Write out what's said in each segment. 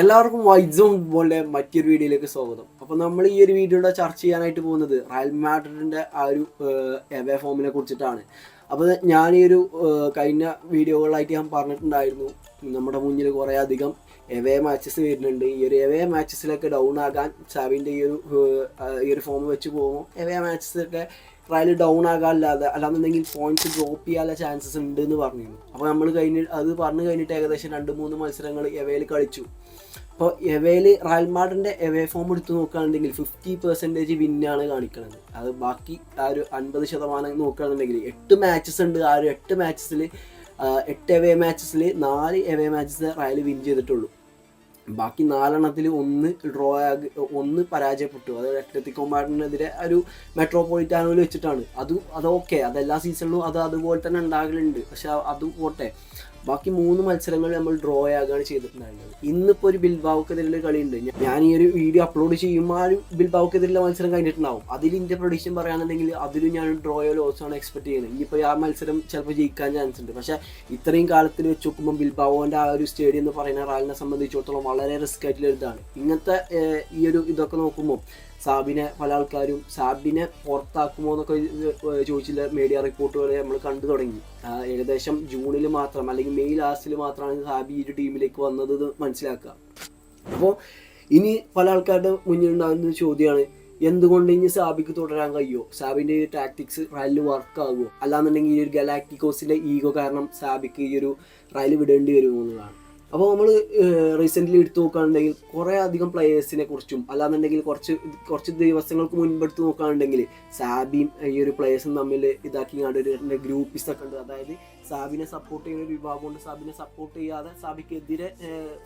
എല്ലാവർക്കും വൈദ്യം പോലെ മറ്റൊരു വീഡിയോയിലേക്ക് സ്വാഗതം. അപ്പോൾ നമ്മൾ ഈ ഒരു വീഡിയോയുടെ ചർച്ച ചെയ്യാനായിട്ട് പോകുന്നത് റയൽ മാഡ്രിഡിന്റെ ആ ഒരു എവേ ഫോമിനെ കുറിച്ചിട്ടാണ്. അപ്പോൾ ഞാൻ ഈ ഒരു കഴിഞ്ഞ വീഡിയോകളായിട്ട് ഞാൻ പറഞ്ഞിട്ടുണ്ടായിരുന്നു. നമ്മുടെ മുന്നിൽ കുറേ അധികം എവേ മാച്ചസ് വരുന്നുണ്ട്. ഈ ഒരു എവേ മാച്ചസിലൊക്കെ ഡൗൺ ആകാൻ സാവിന്റെ ഈ ഒരു ഈ ഒരു ഫോം വെച്ച് പോകുമ്പോൾ എവേ മാച്ചസൊക്കെ റയൽ ഡൗൺ ആകാനില്ലാതെ അല്ലാന്നുണ്ടെങ്കിൽ പോയിന്റ്സ് ഡ്രോപ്പ് ചെയ്യാനുള്ള ചാൻസസ് ഉണ്ട് എന്ന് പറഞ്ഞിരുന്നു. അപ്പോൾ നമ്മൾ കഴിഞ്ഞ് അത് പറഞ്ഞു കഴിഞ്ഞിട്ട് ഏകദേശം രണ്ട് മൂന്ന് മത്സരങ്ങൾ എവയിൽ കളിച്ചു. അപ്പോൾ എവയിൽ റയൽ മാഡ്രിന്റെ എവേ ഫോം എടുത്ത് നോക്കുകയാണെന്നുണ്ടെങ്കിൽ ഫിഫ്റ്റി പെർസെന്റേജ് വിന്നാണ് കാണിക്കുന്നത് അത് ബാക്കി ആ ഒരു അൻപത് ശതമാനം നോക്കുകയാണെന്നുണ്ടെങ്കിൽ എട്ട് മാച്ചസ് ഉണ്ട്. ആ ഒരു എട്ട് മാച്ചസിൽ എട്ട് എവേ മാച്ചസിൽ നാല് എവേ മാച്ചസ് റയൽ വിൻ ചെയ്തിട്ടുള്ളൂ. ബാക്കി നാലെണ്ണത്തിൽ ഒന്ന് ഡ്രോ ആകി ഒന്ന് പരാജയപ്പെട്ടു. അതായത് അത്ലറ്റിക്കോ മാഡിനെതിരെ ഒരു മെട്രോപൊളിറ്റാനോയിൽ വെച്ചിട്ടാണ്. അത് അതൊക്കെ ഓക്കെ അതെല്ലാ സീസണിലും അത് അതുപോലെ തന്നെ ഉണ്ടാകലുണ്ട്. പക്ഷെ അത് പോട്ടെ. ബാക്കി മൂന്ന് മത്സരങ്ങൾ നമ്മൾ ഡ്രോ ആകുകയാണ് ചെയ്തിട്ടുണ്ടായിരുന്നത്. ഇന്നിപ്പോൾ ഒരു ബിൽബാവുക്കെതിരെ കളിയുണ്ട്. ഞാൻ ഈ ഒരു വീഡിയോ അപ്ലോഡ് ചെയ്യുമ്പോൾ ആ ഒരു ബിൽബാവുക്കെതിരെ മത്സരം കഴിഞ്ഞിട്ടുണ്ടാവും. അതിൽ എന്റെ പ്രൊഡിക്ഷൻ പറയുകയാണെന്നുണ്ടെങ്കിൽ അതിലും ഞാൻ ഡ്രോയോ ലോസാണ് എക്സ്പെക്ട് ചെയ്യുന്നത് ഇനിയിപ്പോൾ ആ മത്സരം ചിലപ്പോൾ ജയിക്കാൻ ചാൻസ് ഉണ്ട്. പക്ഷേ ഇത്രയും കാലത്തിൽ വെച്ച് നോക്കുമ്പോൾ ബിൽബാവോന്റെ ആ ഒരു സ്റ്റേഡിയം എന്ന് പറയുന്ന റാലിനെ സംബന്ധിച്ചിടത്തോളം വളരെ റിസ്ക് ആയിട്ടുള്ള ഇതാണ്. ഇങ്ങനത്തെ ഈ ഒരു ഇതൊക്കെ നോക്കുമ്പോൾ സാബിനെ പല ആൾക്കാരും സാബിനെ പുറത്താക്കുമോ എന്നൊക്കെ ചോദിച്ചില്ല മീഡിയ റിപ്പോർട്ടുകൾ നമ്മൾ കണ്ടു തുടങ്ങി. ഏകദേശം ജൂണിൽ മാത്രം അല്ലെങ്കിൽ മെയ് ലാസ്റ്റിൽ മാത്രമാണ് സാബി ഈ ഒരു ടീമിലേക്ക് വന്നത് മനസ്സിലാക്കുക. അപ്പോൾ ഇനി പല ആൾക്കാരുടെ മുന്നിൽ ഉണ്ടാകുന്ന ചോദ്യമാണ് എന്തുകൊണ്ട് ഇനി സാബിക്ക് തുടരാൻ കഴിയുമോ സാബിന്റെ ഈ ടാക്ടിക്സ് റയലിൽ വർക്ക് ആകുമോ അല്ലാന്നുണ്ടെങ്കിൽ ഈ ഒരു ഗലാക്ടിക്കോസിന്റെ ഈഗോ കാരണം സാബിക്ക് ഈ ഒരു റയൽ വിടേണ്ടി വരുമോ എന്നുള്ളതാണ്. അപ്പോൾ നമ്മൾ റീസെന്റ്ലി എടുത്തു നോക്കുകയാണെന്നുണ്ടെങ്കിൽ കുറേ അധികം പ്ലെയേഴ്സിനെ കുറിച്ചും അല്ലാന്നുണ്ടെങ്കിൽ കുറച്ച് കുറച്ച് ദിവസങ്ങൾക്ക് മുൻപ് എടുത്ത് നോക്കുകയാണെന്നുണ്ടെങ്കിൽ സാബിയും ഈ ഒരു പ്ലെയേഴ്സും തമ്മിൽ ഇതാക്കി ഒരു ഗ്രൂപ്പിസൊക്കെ ഉണ്ട്. അതായത് സാബിനെ സപ്പോർട്ട് ചെയ്യുന്ന ഒരു വിഭാഗമുണ്ട്. സാബിനെ സപ്പോർട്ട് ചെയ്യാതെ സാബിക്കെതിരെ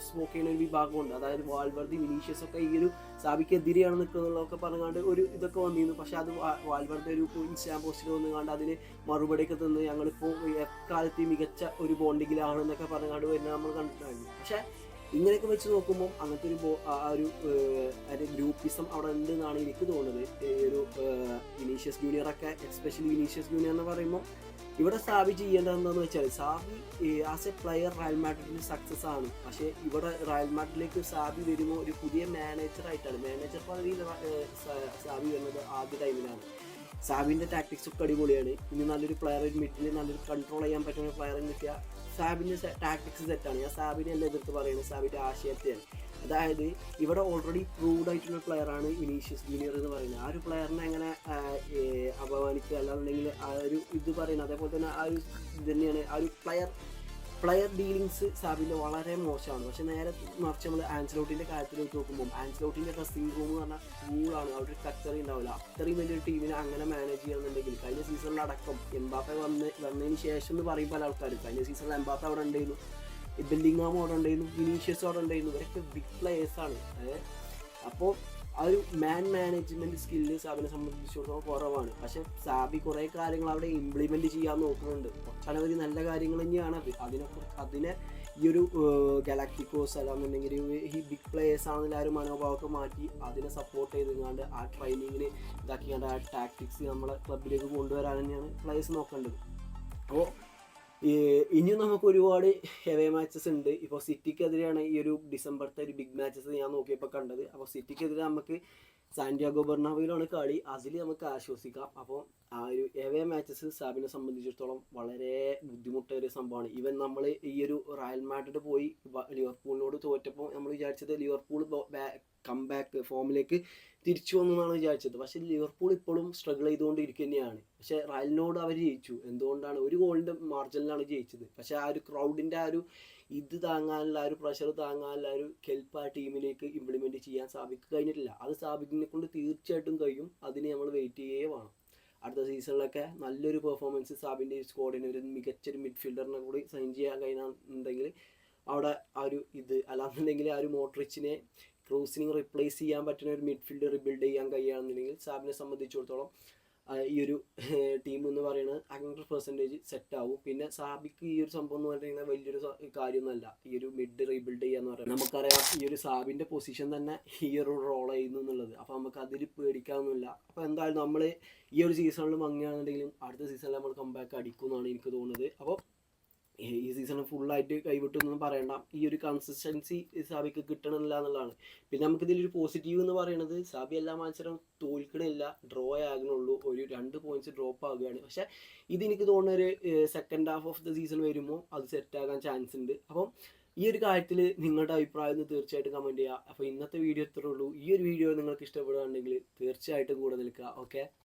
സ്മോക്ക് ചെയ്യുന്ന ഒരു വിഭാഗമുണ്ട്. അതായത് വാൾവർദി വിനീഷ്യസ് ഒക്കെ ഈ ഒരു സാബിക്കെതിരെയാണ് നിൽക്കുന്നതൊക്കെ പറഞ്ഞുകൊണ്ട് ഒരു ഇതൊക്കെ വന്നിരുന്നു. പക്ഷേ അത് വാൽവർദി ഒരു ഇൻസ്റ്റാഗ്രാം പോസ്റ്റിൽ വന്നുകൊണ്ട് അതിന് മറുപടിയൊക്കെ തന്ന് ഞങ്ങളിപ്പോൾ എക്കാലത്തെ മികച്ച ഒരു ബോണ്ടിങ്ങിലാണ് ബോണ്ടിങ്ങിലാണെന്നൊക്കെ പറഞ്ഞുകൊണ്ട് വരുന്നത് നമ്മൾ കണ്ടിട്ടുണ്ടായിരുന്നു. പക്ഷേ ഇങ്ങനെയൊക്കെ വെച്ച് നോക്കുമ്പോൾ അങ്ങനത്തെ ഒരു ആ ഒരു അതിന്റെ ഗ്രൂപ്പിസം അവിടെ ഉണ്ട് എന്നാണ് എനിക്ക് തോന്നുന്നത്. ഈ ഒരു വിനീഷ്യസ് ജൂനിയറൊക്കെ എക്സ്പെഷ്യലി വിനീഷ്യസ് ജൂനിയർ എന്ന് പറയുമ്പോൾ ഇവിടെ സാബി ചെയ്യേണ്ടത് എന്താണെന്ന് വെച്ചാൽ Xabi as a player Real മാഡ്രിഡിന് success ആണ്. പക്ഷേ ഇവിടെ റയൽ മാഡ്രിഡിലേക്ക് സാബി വരുമ്പോൾ ഒരു പുതിയ മാനേജർ ആയിട്ടാണ്. മാനേജർ പദവിയിൽ സാബി വരുന്നത് ആദ്യ ടൈമിലാണ് സാബിന്റെ ടാക്ടിക്സ് ഒക്കെ അടിപൊളിയാണ്. ഇനി നല്ലൊരു പ്ലെയർ മിഡിൽ നല്ലൊരു കൺട്രോൾ ചെയ്യാൻ പറ്റുന്ന പ്ലെയർ കിട്ടിയ സാബിന്റെ ടാക്ടിക്സ് സെറ്റാണ് ഞാൻ സാബിനെ എല്ലാം എതിർത്ത് പറയുന്നത് സാബിന്റെ ആശയത്തെയാണ്. അതായത് ഇവിടെ ഓൾറെഡി പ്രൂവ്ഡ് ആയിട്ടുള്ള പ്ലെയർ ആണ് വിനീഷ്യസ് ജൂനിയർ എന്ന് പറയുന്നത്. ആ ഒരു പ്ലെയറിനെ എങ്ങനെ അപമാനിക്കുക അല്ലാന്നുണ്ടെങ്കിൽ ആ ഒരു ഇത് പറയുന്നത് അതേപോലെ തന്നെ ആ ഒരു ഇത് തന്നെയാണ്. ആ ഒരു പ്ലെയർ പ്ലെയർ ഡീലിങ്സ് സാബിന്റെ വളരെ മോശമാണ്. പക്ഷെ നേരെ മറിച്ച് നമ്മൾ ആൻസലോട്ടിന്റെ കാര്യത്തിൽ വെച്ച് നോക്കുമ്പോൾ ആൻസലോട്ടിന്റെ ഡ്രസ്സിംഗ് റൂം എന്ന് പറഞ്ഞാൽ കൂളാണ് അവിടെ ഒരു കച്ചറി ഉണ്ടാവില്ല. അത്രയും വലിയൊരു ടീമിനെ അങ്ങനെ മാനേജ് ചെയ്യണമെന്നുണ്ടെങ്കിൽ കഴിഞ്ഞ സീസണിൽ അടക്കം എംബാപ്പെ വന്ന് വന്നതിന് ശേഷം എന്ന് പറയും പല ആൾക്കാരും. കഴിഞ്ഞ സീസണിൽ എംബാപ്പ അവിടെ ഉണ്ടായിരുന്നു. ബില്ലിംഗാം അവിടെ ഉണ്ടായിരുന്നു വിനീഷ്യസ് അവിടെ ഉണ്ടായിരുന്നു ഇവരൊക്കെ ബിഗ് പ്ലേയേഴ്സാണ് അപ്പോൾ ആ ഒരു മാൻ മാനേജ്മെന്റ് സ്കില്ല് സാബിനെ സംബന്ധിച്ചിടത്തോളം കുറവാണ്. പക്ഷെ സാബി കുറേ കാര്യങ്ങൾ അവിടെ ഇംപ്ലിമെന്റ് ചെയ്യാൻ നോക്കുന്നുണ്ട്. ഒട്ടനവധി നല്ല കാര്യങ്ങൾ തന്നെയാണ്. അത് അതിനെ അതിനെ ഈ ഒരു ഗലാക്ടിക്കോസ് അല്ലാന്നുണ്ടെങ്കിൽ ഈ ബിഗ് പ്ലേയേഴ്സ് ആണെന്ന് ഒരു മനോഭാവമൊക്കെ മാറ്റി അതിനെ സപ്പോർട്ട് ചെയ്തുകൊണ്ട് ആ ട്രെയിനിങ്ങിന് ഇതാക്കിയാണ്ട് ആ ടാക്ടിക്സ് നമ്മളെ ക്ലബിലേക്ക് കൊണ്ടുവരാൻ തന്നെയാണ് പ്ലേയേഴ്സ് നോക്കേണ്ടത്. അപ്പോൾ ഇനിയും നമുക്ക് ഒരുപാട് ഹെവേ മാച്ചസ് ഉണ്ട്. ഇപ്പോൾ സിറ്റിക്കെതിരെയാണ് ഈ ഒരു ഡിസംബറത്തെ ഒരു ബിഗ് മാച്ചസ് ഞാൻ നോക്കിയപ്പോൾ കണ്ടത്. അപ്പോൾ സിറ്റിക്കെതിരെ നമുക്ക് സാന്റിയാഗോ ബെർണാബിയിലാണ് കളി. അതിൽ നമുക്ക് ആശ്വസിക്കാം. അപ്പോൾ ആ ഒരു എവേ മാച്ചസ് സാബിനെ സംബന്ധിച്ചിടത്തോളം വളരെ ബുദ്ധിമുട്ടേറിയ സംഭവമാണ്. ഈവൻ നമ്മൾ ഈ ഒരു റയൽ മാഡ്രിഡ് പോയി ലിവർപൂളിനോട് തോറ്റപ്പോൾ നമ്മൾ വിചാരിച്ചത് ലിവർപൂൾ കംബാക്ക് ഫോമിലേക്ക് തിരിച്ചു വന്നു എന്നാണ് വിചാരിച്ചത്. പക്ഷേ ലിവർപൂൾ ഇപ്പോഴും സ്ട്രഗിൾ ചെയ്തുകൊണ്ടിരിക്കുക തന്നെയാണ്. പക്ഷേ റയലിനോട് അവർ ജയിച്ചു. എന്തുകൊണ്ടാണ്? ഒരു ഗോളിന്റെ മാർജിനിലാണ് ജയിച്ചത്. പക്ഷേ ആ ഒരു ക്രൗഡിന്റെ ആ ഒരു ഇത് താങ്ങാനുള്ള ആ ഒരു പ്രഷർ താങ്ങാനുള്ള ഒരു കെൽപ്പ് ആ ടീമിലേക്ക് ഇംപ്ലിമെന്റ് ചെയ്യാൻ സാബിക്ക് കഴിഞ്ഞിട്ടില്ല. അത് സാബിക്കിനെ കൊണ്ട് തീർച്ചയായിട്ടും കഴിയും. അതിന് നമ്മൾ വെയിറ്റ് ചെയ്യേ വേണം. അടുത്ത സീസണിലൊക്കെ നല്ലൊരു പെർഫോമൻസ് സാബിന്റെ സ്ക്വാഡിന് ഒരു മികച്ചൊരു മിഡ്ഫീൽഡറിനെ കൂടി സൈൻ ചെയ്യാൻ കഴിയുന്നുണ്ടെങ്കിൽ അവിടെ ആ ഒരു ഇത് അല്ലാന്നുണ്ടെങ്കിൽ ആ ഒരു മോട്രിച്ചിനെ ക്രൂസിനെ റിപ്ലേസ് ചെയ്യാൻ പറ്റുന്ന ഒരു മിഡ്ഫീൽഡ് റിബിൽഡ് ചെയ്യാൻ കഴിയുകയാണെന്നുണ്ടെങ്കിൽ സാബിനെ സംബന്ധിച്ചിടത്തോളം ഈ ഒരു ടീം എന്ന് പറയുന്നത് ഹൺഡ്രഡ് പെർസെന്റേജ് സെറ്റ് ആവും. പിന്നെ സാബിക്ക് ഈ ഒരു സംഭവം എന്ന് പറയുന്നത് വലിയൊരു കാര്യമൊന്നുമല്ല. ഈ ഒരു മിഡ് റീബിൽഡ് ചെയ്യാന്ന് പറയുന്നത്. നമുക്കറിയാം ഈ ഒരു സാബിന്റെ പൊസിഷൻ തന്നെ ഈ ഒരു റോൾ ചെയ്യുന്നു എന്നുള്ളത്. അപ്പോൾ നമുക്ക് അതിൽ പേടിക്കാനൊന്നുമില്ല. അപ്പോൾ എന്തായാലും നമ്മൾ ഈ ഒരു സീസണിൽ മങ്ങിയാണെന്നുണ്ടെങ്കിലും അടുത്ത സീസണിൽ നമ്മൾ കമ്പാക്ക് അടിക്കും എന്നാണ് എനിക്ക് തോന്നുന്നത്. അപ്പോൾ ഈ സീസൺ ഫുള്ളായിട്ട് കൈവിട്ടു എന്നൊന്നും പറയണ്ട. ഈ ഒരു കൺസിസ്റ്റൻസി സാബിക്ക് കിട്ടണമില്ല എന്നുള്ളതാണ്. പിന്നെ നമുക്ക് ഇതിലൊരു പോസിറ്റീവ് എന്ന് പറയുന്നത് സാബി എല്ലാ മത്സരവും തോൽക്കണില്ല ഡ്രോ ആകണുള്ളൂ ഒരു രണ്ട് പോയിന്റ്സ് ഡ്രോപ്പ് ആകുകയാണ്. പക്ഷെ ഇത് എനിക്ക് തോന്നുന്ന ഒരു second half of the season വരുമ്പോൾ അത് സെറ്റ് ആകാൻ ചാൻസ് ഉണ്ട്. അപ്പം ഈ ഒരു കാര്യത്തിൽ നിങ്ങളുടെ അഭിപ്രായം തീർച്ചയായിട്ടും കമന്റ് ചെയ്യുക. അപ്പോൾ ഇന്നത്തെ വീഡിയോ ഇത്രയുള്ളൂ ഈ ഒരു വീഡിയോ നിങ്ങൾക്ക് ഇഷ്ടപ്പെടുകയാണെങ്കിൽ തീർച്ചയായിട്ടും കൂടെ നിൽക്കുക. ഓക്കെ